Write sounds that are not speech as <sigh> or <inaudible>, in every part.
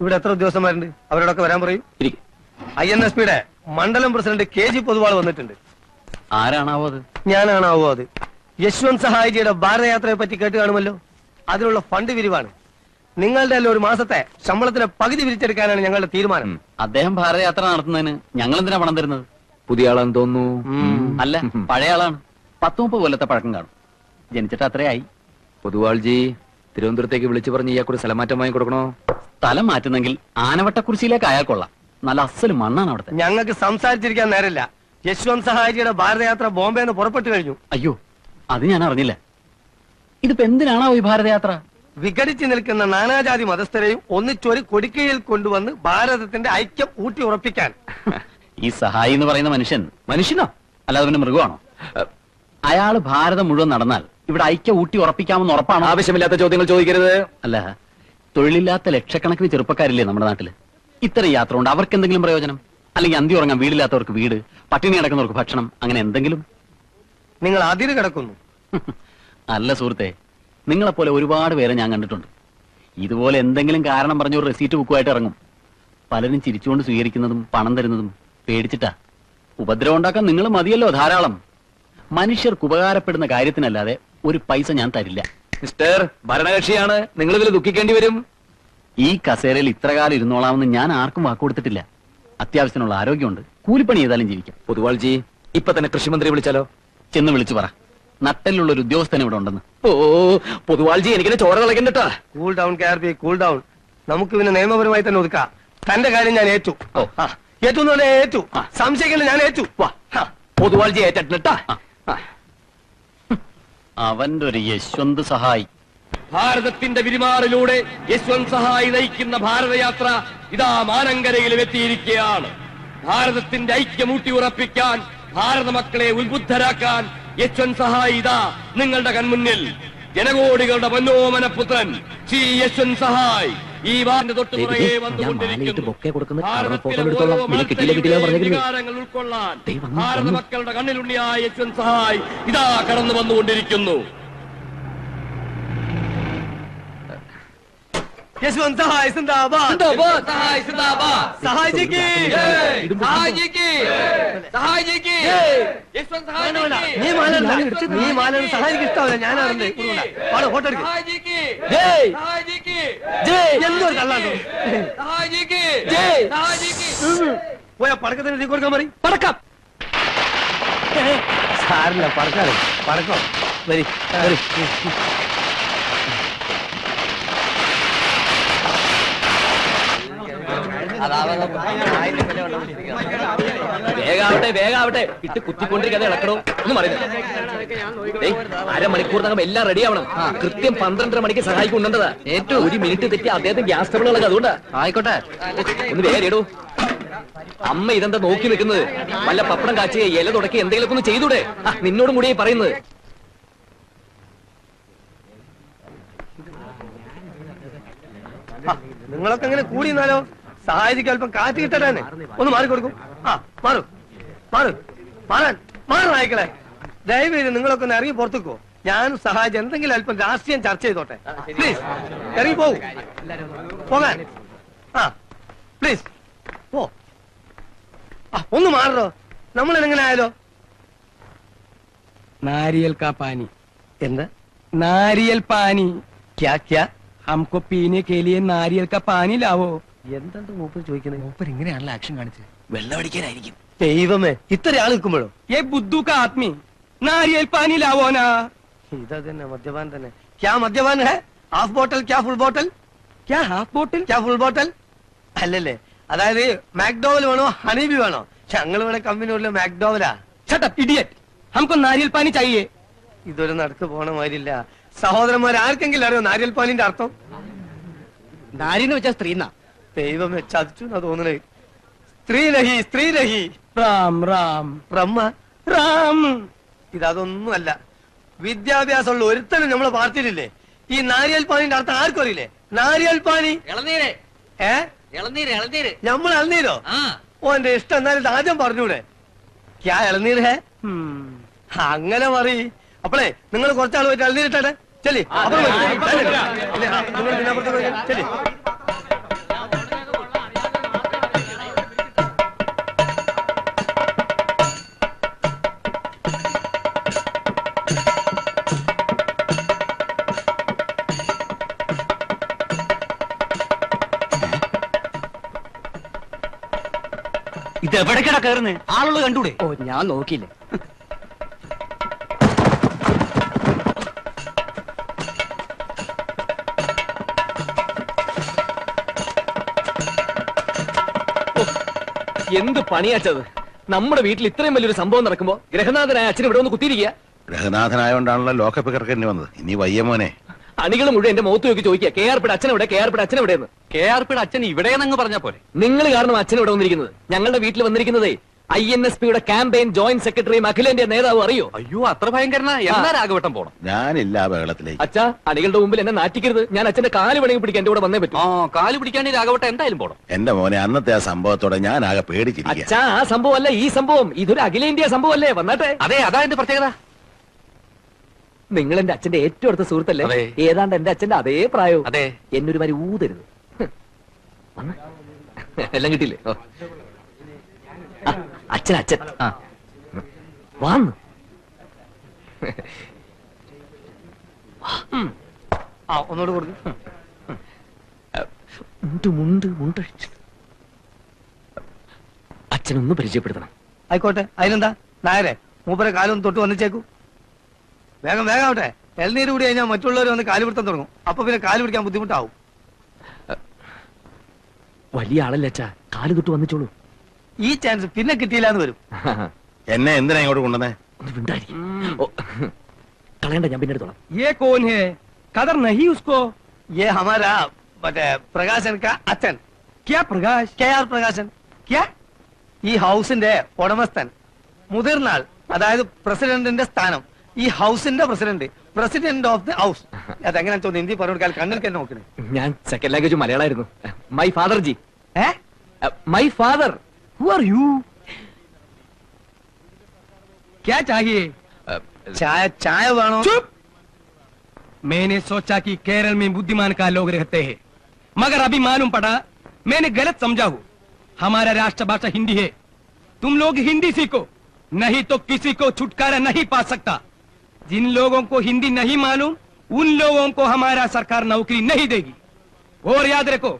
ഇവിടെ എത്ര ഉദ്യോഗസ്ഥന്മാരുണ്ട്? അവരോടൊക്കെ വരാൻ പറയും. ഐ എൻ എസ് പിയുടെ മണ്ഡലം പ്രസിഡന്റ് കെ ജി പൊതുവാൾ വന്നിട്ടുണ്ട്. ആരാണാവോ അത്? ഞാനാണാവോ അത്. യശ്വന്ത് സഹായിജിയുടെ ഭാരതയാത്രയെ പറ്റി കേട്ട് കാണുമല്ലോ? അതിനുള്ള ഫണ്ട് വിരിവാണ്. നിങ്ങളുടെ എല്ലാം ഒരു മാസത്തെ ശമ്പളത്തിന് പകുതി വിരിച്ചെടുക്കാനാണ് ഞങ്ങളുടെ തീരുമാനം. അദ്ദേഹം ഭാരതയാത്ര നടത്തുന്നതിന് ഞങ്ങൾ എന്തിനാ പണം തരുന്നത്? പുതിയ ആളാന്ന് തോന്നുന്നു. അല്ല പഴയ ആളാണ്. പത്ത് മുപ്പത് കൊല്ലത്തെ പഴക്കം കാണും. ജനിച്ചിട്ട് അത്രയായി. പൊതുവാൾജി തിരുവനന്തപുരത്തേക്ക് വിളിച്ചു പറഞ്ഞ് ഇയാൾക്കൊരു സ്ഥലമാറ്റം വാങ്ങി കൊടുക്കണോ സ്ഥലം മാറ്റുന്നെങ്കിൽ ആനവട്ടക്കുറിശിയിലേക്ക് അയാൾ കൊള്ളാം. നല്ല അസൽ മണ്ണാണ് അവിടുത്തെ. ഞങ്ങൾക്ക് സംസാരിച്ചിരിക്കാൻ നേരമില്ല. യശ്വന്ത് സഹായിജിയുടെ ഭാരതയാത്ര ബോംബെ എന്ന് പുറപ്പെട്ടു കഴിഞ്ഞു. അയ്യോ അത് ഞാൻ അറിഞ്ഞില്ല. ഇതിപ്പോ എന്തിനാണോ ഈ ഭാരതയാത്ര? വിഘടിച്ചു നിൽക്കുന്ന നാനാജാതി മതസ്ഥരെയും ഒന്നിച്ചൊരു കൊടിക്കയിൽ കൊണ്ടുവന്ന് ഭാരതത്തിന്റെ ഐക്യം ഊട്ടി ഉറപ്പിക്കാൻ. <laughs> ഈ സഹായി എന്ന് പറയുന്ന മനുഷ്യൻ മനുഷ്യനോ? അല്ലാതെ പിന്നെ മൃഗമാണോ? അയാൾ ഭാരതം മുഴുവൻ നടന്നാൽ ഇവിടെ ഐക്യം ഊട്ടി ഉറപ്പിക്കാമെന്ന് ഉറപ്പാണ്? ആവശ്യമില്ലാത്ത ചോദ്യങ്ങൾ ചോദിക്കരുത്. അല്ല തൊഴിലില്ലാത്ത ലക്ഷക്കണക്കിന് ചെറുപ്പക്കാരില്ലേ നമ്മുടെ നാട്ടിൽ? ഇത്തരം യാത്ര കൊണ്ട് അവർക്ക് എന്തെങ്കിലും പ്രയോജനം? അല്ലെങ്കിൽ അന്തി ഉറങ്ങാൻ വീടില്ലാത്തവർക്ക് വീട് പട്ടിണി കിടക്കുന്നവർക്ക് ഭക്ഷണം അങ്ങനെ എന്തെങ്കിലും? നിങ്ങൾ അതിര് കിടക്കുന്നു. <laughs> അല്ല സുഹൃത്തെ നിങ്ങളെപ്പോലെ ഒരുപാട് പേരെ ഞാൻ കണ്ടിട്ടുണ്ട്. ഇതുപോലെ എന്തെങ്കിലും കാരണം പറഞ്ഞ ഒരു റെസീറ്റ് ബുക്കുമായിട്ട് ഇറങ്ങും. പലരും ചിരിച്ചുകൊണ്ട് സ്വീകരിക്കുന്നതും പണം തരുന്നതും പേടിച്ചിട്ടാ. ഉപദ്രവം ഉണ്ടാക്കാൻ നിങ്ങൾ മതിയല്ലോ ധാരാളം. മനുഷ്യർക്ക് ഉപകാരപ്പെടുന്ന കാര്യത്തിനല്ലാതെ ഒരു പൈസ ഞാൻ തരില്ല. മിസ്റ്റർ ഭരണകക്ഷിയാണ്. നിങ്ങൾ ഇതിൽ ദുഃഖിക്കേണ്ടി വരും. ഈ കസേരയിൽ ഇത്ര കാലം ഇരുന്നോളാമെന്ന് ഞാൻ ആർക്കും വാക്കുകൊടുത്തിട്ടില്ല അത്യാവശ്യത്തിനുള്ള ആരോഗ്യമുണ്ട്. കൂലിപ്പണി ചെയ്താലും ജീവിക്കാം. പൊതുവാൾജി ഇപ്പൊ തന്നെ കൃഷിമന്ത്രി വിളിച്ചാലോ? ചെന്ന് വിളിച്ചു പറ. നട്ടലിലുള്ള ഒരു ഉദ്യോഗസ്ഥൻ ഇവിടെ ഉണ്ടെന്ന്. ഓ പൊതുവാൾജി എനിക്കിനെ ചോര കളക്കണ്ടട്ടാ cool down K R P cool down നമുക്ക് പിന്നെ നിയമപരമായി തന്നെ ഒതുക്കാം. തന്റെ കാര്യം ഞാൻ ഏറ്റു. ഏറ്റു എന്ന് പറഞ്ഞാൽ ഏറ്റു. സംശയിക്കില്ല ഞാൻ ഏറ്റു. വാ. പൊതുവാൾജി ഏറ്റിട്ടാ അവന്റെ ഒരു യശ്വന്ത് സഹായി. ഭാരതത്തിന്റെ വിരിമാറിലൂടെ യശ്വന്ത് സഹായി നയിക്കുന്ന ഭാരതയാത്ര ഇതാ മാനങ്കരയിലും എത്തിയിരിക്കുകയാണ്. ഭാരതത്തിന്റെ ഐക്യം ഊട്ടിയുറപ്പിക്കാൻ ഭാരത മക്കളെ ഉത്ബുദ്ധരാക്കാൻ യശ്വന്ത് സഹായി ഇതാ നിങ്ങളുടെ കൺമുന്നിൽ. ജനകോടികളുടെ മനോമന പുത്രൻ ശ്രീ യശ്വന്ത് സഹായ്. ഈ വാറിന്റെ വന്നുകൊണ്ടിരിക്കുന്നു. ഉൾക്കൊള്ളാൻ ഭാരത വന്നു. മക്കളുടെ കണ്ണിലുണ്ണിയായ സഹായ്. ഇതാ കടന്നു വന്നുകൊണ്ടിരിക്കുന്നു. നീ മാലണ്ട സഹായിക്ക് ഇഷ്ടമല്ല. ഞാനാണ് പാടോ ഫോട്ടോ എടുക്ക്. എന്തൊരു കള്ളാണ്ടോ ജയ്. പോയ പടക്കത്തിന് നീ കൊടുക്കാൻ മതി പടക്കം. സാരില്ല പടക്കാതെ പടക്കം. വരി വരി. വേഗാവട്ടെ വേഗാവട്ടെ. ഇട്ട് കുത്തിക്കൊണ്ടിരിക്കാതെ ഇളക്കണോ? എന്ന് പറയുന്നത് അരമണിക്കൂറിനകം എല്ലാം റെഡി ആവണം. കൃത്യം പന്ത്രണ്ടര മണിക്ക് സഹായിക്കുന്നുണ്ടതാ ഏറ്റവും ഒരു മിനിറ്റ് തെറ്റി അദ്ദേഹത്തിന് ഗ്യാസ് ട്രബിൾ ഇളക്കുക അതുകൊണ്ടാ. ആയിക്കോട്ടെ. ഒന്ന് വേഗം ഇടൂ. അമ്മ ഇതെന്താ നോക്കി നിൽക്കുന്നത് വല്ല പപ്പടം കാച്ചി ഇല തുടക്കി എന്തെങ്കിലും ഒന്ന് ചെയ്തൂടെ? നിന്നോടും കൂടി പറയുന്നത്. നിങ്ങളൊക്കെ ഇങ്ങനെ കൂടി നിന്നാലോ? സഹായിക്ക് അല്പം കാറ്റ് കിട്ടട്ടെ ഒന്ന് മാറിക്കൊടുക്കും ആ മാറു. മാറു. മാറാൻ മാറായിക്കളെ നായ്ക്കളെ നിങ്ങളൊക്കെ ഒന്ന് ഇറങ്ങി പുറത്തുക്കോ. ഞാനും സഹായിച്ച എന്തെങ്കിലും അല്പം രാഷ്ട്രീയം ചർച്ച ചെയ്തോട്ടെ. പ്ലീസ് ഇറങ്ങി പോകൂ. പോകാൻ. ആ പ്ലീസ് പോ. ആ ഒന്ന് മാറോ നമ്മൾ എങ്ങനെ ആയാലോ നാരിയൽ കാ പാനി എന്താ? നാരിയൽ പാനി. ക്യാ ക്യാ? हमको पीने के लिए नारियल का पानी लाओ എന്താണ് മൂപ്പർ ചോദിക്കുന്നത് ऊपर ഇങ്ങനെയാണല്ലോ ആക്ഷൻ കാണിച്ചത് വെള്ളമടിക്കാനായിരിക്കും ദൈവമേ ഇത്ര ആൾ നിൽക്കുമ്പോഴോ ये बुद्धू का आदमी नारियल पानी लाओ ना ഇതാ തന്നെ മദ്യപാൻ തന്നെ ക്യാ മദ്യപാൻ ഹേ ഹാഫ് ബോട്ടൽ ക്യാ ഫുൾ ബോട്ടൽ क्या हाफ बोतल ക്യാ ഫുൾ ബോട്ടൽ അല്ലല്ലേ അതായത് മാക്ഡോവൽ വേണോ ഹണീബി വേണോ ഞങ്ങൾ ഇവിടെ കമ്പനി മാക്ഡോവലാ शट अप इडियट हमको नारियल पानी चाहिए ഇതൊരു നടക്ക് പോണ മാതിരില്ല സഹോദരന്മാർ ആർക്കെങ്കിലും അറിയോ നാരിയൽ പാലിന്റെ അർത്ഥം? നാരിന്ന് വെച്ചാൽ സ്ത്രീന്നാ. ദൈവമേ ചതിച്ചു എന്നാ തോന്നണേ. സ്ത്രീലഹി സ്ത്രീലഹി. റാം റാം. ബ്രഹ്മ റാം. വിദ്യാഭ്യാസ ഉള്ള ഒരുത്തനും നമ്മളെ പാർട്ടിയിലില്ലേ? ഈ നാരിയൽ പാനിന്റെ അർത്ഥം ആർക്കും അറിയില്ലേ? നാരിയൽ പാനി ഏ? നമ്മൾ ഇളനീരോ? ഓന്റെ ഇഷ്ടം എന്നാലും ആദ്യം പറഞ്ഞൂടെ. ക്യാ ഇളനീര് ഹേ? അങ്ങനെ പറയ്. അപ്പളേ നിങ്ങൾ കുറച്ചാൾ പോയിട്ട് ഇളനീരിട്ടെ ഇത് എവിടെ കിടക്കായിരുന്നു ആളുകൾ കണ്ടൂടെ? ഓ ഞാൻ നോക്കിയില്ലേ. എന്ത് പണിയാച്ചത്? നമ്മുടെ വീട്ടിൽ ഇത്രയും വലിയൊരു സംഭവം നടക്കുമ്പോ ഗ്രഹനാഥനായ അച്ഛൻ ഇവിടെ ഒന്ന് കുത്തിയിരിക്കുക? ഗ്രഹനാഥനായോണ്ടാണല്ലോ ലോക്കപ്പ് കിടക്കേണ്ടി വന്നത്. ഇനി വയ്യ മോനെ. അണികൾ മുഴുവൻ എന്റെ മുഖത്ത് നോക്കി ചോദിക്കുക കെ ആർ പിയുടെ അച്ഛൻ ഇവിടെ കെ ആർ പിയുടെ അച്ഛൻ എവിടെയെന്ന്? കെ ആർ പിയുടെ അച്ഛൻ ഇവിടെയെന്നങ്ങ് പറഞ്ഞ പോലെ നിങ്ങൾ കാരണം അച്ഛൻ ഇവിടെ വന്നിരിക്കുന്നത്. ഞങ്ങളുടെ വീട്ടിൽ വന്നിരിക്കുന്നതേ ഐ എൻ എസ് പിയുടെ ക്യാമ്പയിൻ ജോയിന്റ് സെക്രട്ടറിയും അഖിലേന്ത്യാ നേതാവ് അറിയോ? അയ്യോ അത്ര ഭയങ്കരനാ. എന്നാ രാഘവട്ടം പോണം? ഞാനില്ല ആ ബഹളത്തിലേക്ക്. അച്ഛാ അണികളുടെ മുമ്പിൽ എന്നെ നാറ്റിക്കരുത്. ഞാൻ അച്ഛന്റെ കാൽ വേണമെങ്കിൽ പിടിക്കാൻ എന്റെ കൂടെ വന്നേ പറ്റൂ. ആ കാൽ പിടിക്കാണ്ട് രാഘവട്ടം എന്തായാലും പോണം. എന്റെ മോനെ അന്നത്തെ ആ സംഭവത്തോടെ ഞാൻ ആകെ പേടിച്ചിരിക്കുക അച്ഛാ ആ സംഭവം അല്ല ഈ സംഭവം. ഇതൊരു അഖിലേന്ത്യാ സംഭവം അല്ലേ വന്നാട്ടെ. അതെ അതാ എന്റെ പ്രത്യേകത. നിങ്ങൾ എന്റെ അച്ഛന്റെ ഏറ്റവും അടുത്ത സുഹൃത്തല്ലേ? അതെ. ഏതാണ്ട് എന്റെ അച്ഛന്റെ അതേ പ്രായവും. അതെ. എന്നൊരു മാതിരി ഊതരുത്. ഹ്. വന്ന്. എല്ലാം കിട്ടിയില്ലേ? ഓ. അച്ഛൻ അച്ഛൻ. ആ. വാന്ന്. ആ ഒന്നുകൂടെ കൊടുക്കും. മുണ്ട് മുണ്ട് മുണ്ട് അച്ഛനൊന്ന് പരിചയപ്പെടുത്തണം. ആയിക്കോട്ടെ. അതിനെന്താ? നായരെ മൂപ്പരെ കാലൊന്ന് തൊട്ട് വന്നിച്ചേക്കൂ. വേഗം വേഗം ആവട്ടെ. എൽനീര് കൂടി കഴിഞ്ഞാൽ മറ്റുള്ളവർ വന്ന് കാൽ പിടുത്തം തുടങ്ങും. അപ്പൊ പിന്നെ കാൽ പിടിക്കാൻ ബുദ്ധിമുട്ടാവും. വലിയ ആളല്ലേ അച്ഛാ. കാൽ തൊട്ട് വന്നിച്ചോളൂ. ഈ ചാൻസ് പിന്നെ കിട്ടിയില്ല എന്ന് വരും എന്നെ എന്തിനാ ഇങ്ങോട്ട് കൊണ്ടുവന്നേ ഒന്ന് മിണ്ടാതിരിക്ക്. ഓ, കളയണ്ട ഞാൻ പിന്നെ എടുത്തോളാം ये कौन है कदर नहीं उसको ये हमारा മറ്റേ പ്രകാശൻ കാ അച്ഛൻ क्या प्रकाश കെ ആർ പ്രകാശൻ ക്യാ ഈ ഹൗസിന്റെ ഉടമസ്ഥൻ മുതിർന്നാൾ അതായത് പ്രസിഡന്റിന്റെ സ്ഥാനം ഈ ഹൗസിന്റെ president president of the house അതെങ്ങനെ തോന്നുന്നു ഹിന്ദി പറഞ്ഞു കൊടുക്കാൻ കണ്ണിൽ തന്നെ നോക്കണേ ഞാൻ സെക്കൻഡ് ലാംഗ്വേജ് മലയാളമായിരുന്നു മൈ ഫാദർ ജി ഏ my father Who are you? क्या चाहिए? चाय चाय चुप! मैंने सोचा कि केरल में बुद्धिमान का लोग रहते हैं। मगर अभी मालूम पड़ा मैंने गलत समझा हूँ। हमारा राष्ट्रभाषा हिंदी है। तुम लोग हिंदी सीखो नहीं तो किसी को छुटकारा नहीं पा सकता। जिन लोगों को हिंदी नहीं मालूम उन लोगों को हमारा सरकार नौकरी नहीं देगी। और याद रखो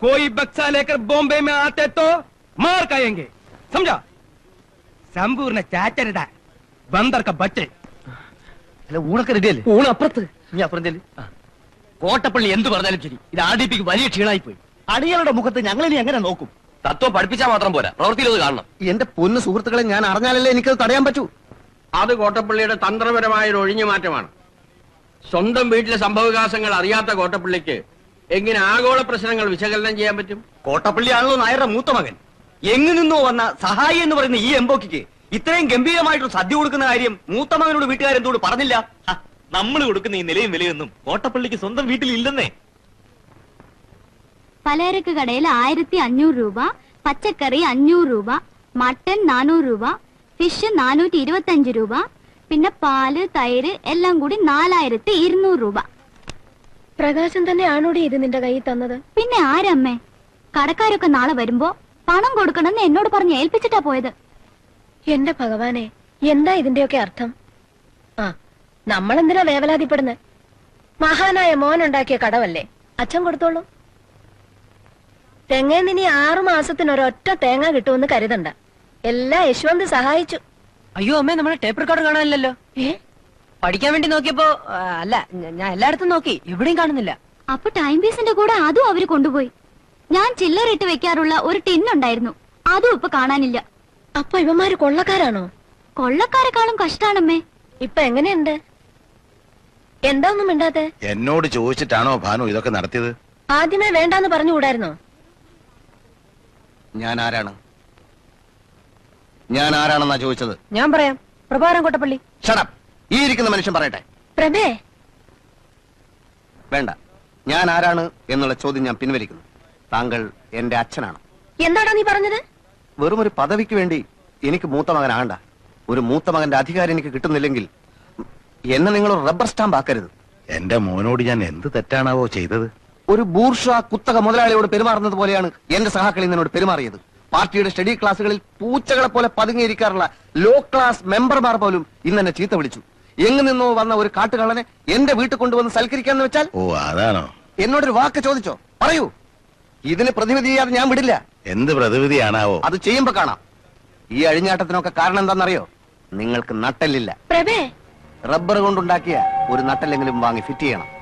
कोई बक्सा लेकर बॉम्बे में आते तो मार खाएंगे समझा संपूर्ण चाचरदा बंदर का बच्चे അല്ല ഊണൊക്കെ റെഡിയല്ലേ ഊണപ്പുറത്ത് നീ അപ്പുറം ചെല്ലി കോട്ടപ്പള്ളി എന്ത് പറഞ്ഞാലും ശരി ഇത് ആർ ഡി പിക്ക് വലിയ ക്ഷീണായി പോയി അടികളുടെ മുഖത്ത് ഞങ്ങൾ ഇനി എങ്ങനെ നോക്കും തത്വം പഠിപ്പിച്ചാൽ മാത്രം പോരാ പ്രവൃത്തിയിൽ അത് കാണണം എന്റെ പൊന്ന് സുഹൃത്തുക്കളെ ഞാൻ അറിഞ്ഞാലല്ലേ എനിക്കത് തടയാൻ പറ്റൂ അത് കോട്ടപ്പള്ളിയുടെ തന്ത്രപരമായ ഒരു ഒഴിഞ്ഞുമാറ്റമാണ് സ്വന്തം വീട്ടിലെ സംഭവവികാസങ്ങൾ അറിയാത്ത കോട്ടപ്പള്ളിക്ക് എങ്ങനെ ആഗോള പ്രശ്നങ്ങൾ വിശകലനം ചെയ്യാൻ പറ്റും കോട്ടപ്പള്ളിയാണല്ലോ നായരുടെ മൂത്ത മകൻ എങ്ങു നിന്നോ വന്ന സഹായി എന്ന് പറയുന്ന ഈ എംബോക്കിക്ക് ഇത്രയും ഗംഭീരമായിട്ട് സദ്യ കൊടുക്കുന്ന കാര്യം മൂത്ത മകനോട് വീട്ടുകാരെന്തോട് പറഞ്ഞില്ല? നമ്മൾ കൊടുക്കുന്ന ഈ നിലയും വിലയൊന്നും കോട്ടപ്പള്ളിക്ക് സ്വന്തം വീട്ടിൽ ഇല്ലെന്നേ പലചരക്ക് കടയിൽ ആയിരത്തി അഞ്ഞൂറ് രൂപ പച്ചക്കറി അഞ്ഞൂറ് രൂപ മട്ടൻ നാനൂറ് രൂപ ഫിഷ് നാനൂറ്റി ഇരുപത്തി അഞ്ച് രൂപ പിന്നെ പാൽ തൈര് എല്ലാം കൂടി നാലായിരത്തി ഇരുന്നൂറ് രൂപ. പ്രകാശം തന്നെയാണോടി ഇത് നിന്റെ കയ്യിൽ തന്നത്? പിന്നെ ആരമ്മേ? കടക്കാരൊക്കെ നാളെ വരുമ്പോ പണം കൊടുക്കണമെന്ന് എന്നോട് പറഞ്ഞ് ഏൽപ്പിച്ചിട്ടാ പോയത്. എന്റെ ഭഗവാനെ എന്താ ഇതിന്റെയൊക്കെ അർത്ഥം? ആ നമ്മളെന്തിനാ വേവലാതിപ്പെടുന്നത് മഹാനായ മോൻ ഉണ്ടാക്കിയ കടവല്ലേ? അച്ഛൻ കൊടുത്തോളൂ. തെങ്ങേന്ന് ഇനി ആറു മാസത്തിനൊരൊറ്റ തേങ്ങ കിട്ടുമെന്ന് കരുതണ്ട. എല്ലാ യശ്വന്ത് സഹായിച്ചു. അയ്യോ അമ്മേ നമ്മളെ ടേപ്പ് റെക്കോർഡ് കാണാനില്ലല്ലോ. ഏ? പഠിക്കാൻ വേണ്ടി നോക്കിയപ്പോ ആ, അല്ല ഞ- ഞാൻ എല്ലായിടത്തും നോക്കി എവിടെയും കാണുന്നില്ല. അപ്പൊ ടൈം പീസിന്റെ കൂടെ അതും അവർ കൊണ്ടുപോയി. ഞാൻ ചില്ലറിട്ട് വെക്കാറുള്ള ഒരു ടിന്നുണ്ടായിരുന്നു അതും ഇപ്പൊ കാണാനില്ല. അപ്പൊ ഇവന്മാര് കൊള്ളക്കാരാണോ? കൊള്ളക്കാരെക്കാളും കഷ്ടാണമ്മേ. ഇപ്പൊ എങ്ങനെയുണ്ട്? എന്താ ഒന്നും മിണ്ടാത്തെ? എന്നോട് ചോദിച്ചിട്ടാണോ ഭാനു ഇതൊക്കെ നടത്തിയത്? ആദ്യമേ വേണ്ടാന്ന് പറഞ്ഞുകൂടായിരുന്നോ? ഞാൻ ആരാണ്? ഞാൻ ആരാണെന്നാ ചോദിച്ചത്? ഞാൻ പറയാം. പ്രഭാരം കൊട്ടപ്പള്ളി. ഷടപ്പ് ഈ ഇരിക്കുന്ന മനുഷ്യൻ പറയട്ടെ. പ്രഭേ. വേണ്ട. ഞാൻ ആരാണ് എന്നുള്ള ചോദ്യം ഞാൻ പിൻവലിക്കുന്നു. താങ്കൾ എന്റെ അച്ഛനാണ്. എന്താടാ നീ പറഞ്ഞത്? വെറും ഒരു പദവിക്ക് വേണ്ടി എനിക്ക് മൂത്ത മകനാകണ്ട ഒരു മൂത്ത മകന്റെ അധികാരം എനിക്ക് കിട്ടുന്നില്ലെങ്കിൽ എന്നെ നിങ്ങൾ റബ്ബർ സ്റ്റാമ്പ് ആക്കരുത്. എന്റെ മോനോട് ഞാൻ എന്ത് തെറ്റാണാവോ ചെയ്തത്? ഒരു ബൂർഷ കുത്തക മുതലാളിയോട് പെരുമാറുന്നത് പോലെയാണ് എന്റെ സഹാക്കളി നിന്നോട് പെരുമാറിയത്. പാർട്ടിയുടെ സ്റ്റഡി ക്ലാസ്സുകളിൽ പൂച്ചകളെ പോലെ പതുങ്ങിയിരിക്കാറുള്ള ലോ ക്ലാസ് മെമ്പർമാർ പോലും ഇന്ന് എന്നെ ചീത്ത വിളിച്ചു. എങ്ങു നിന്നോ വന്ന ഒരു കാട്ടുകള്ളനെ എന്റെ വീട്ടിൽ കൊണ്ടുവന്ന് സൽക്കരിക്കാന്ന് വെച്ചാൽ ഓ അതാണോ? എന്നോടൊരു വാക്ക് ചോദിച്ചോ? പറയൂ. ഇതിന് പ്രതിവിധി ചെയ്യാതെ ഞാൻ വിടില്ല. എന്ത് പ്രതിവിധിയാണാവോ? അത് ചെയ്യുമ്പോ കാണാം. ഈ അഴിഞ്ഞാട്ടത്തിനൊക്കെ കാരണം എന്താണെന്നറിയോ നിങ്ങൾക്ക് നട്ടല്ലില്ല. പ്രഭേ. റബ്ബർ കൊണ്ടുണ്ടാക്കിയ ഒരു നട്ടല്ലെങ്കിലും വാങ്ങി ഫിറ്റ് ചെയ്യണം.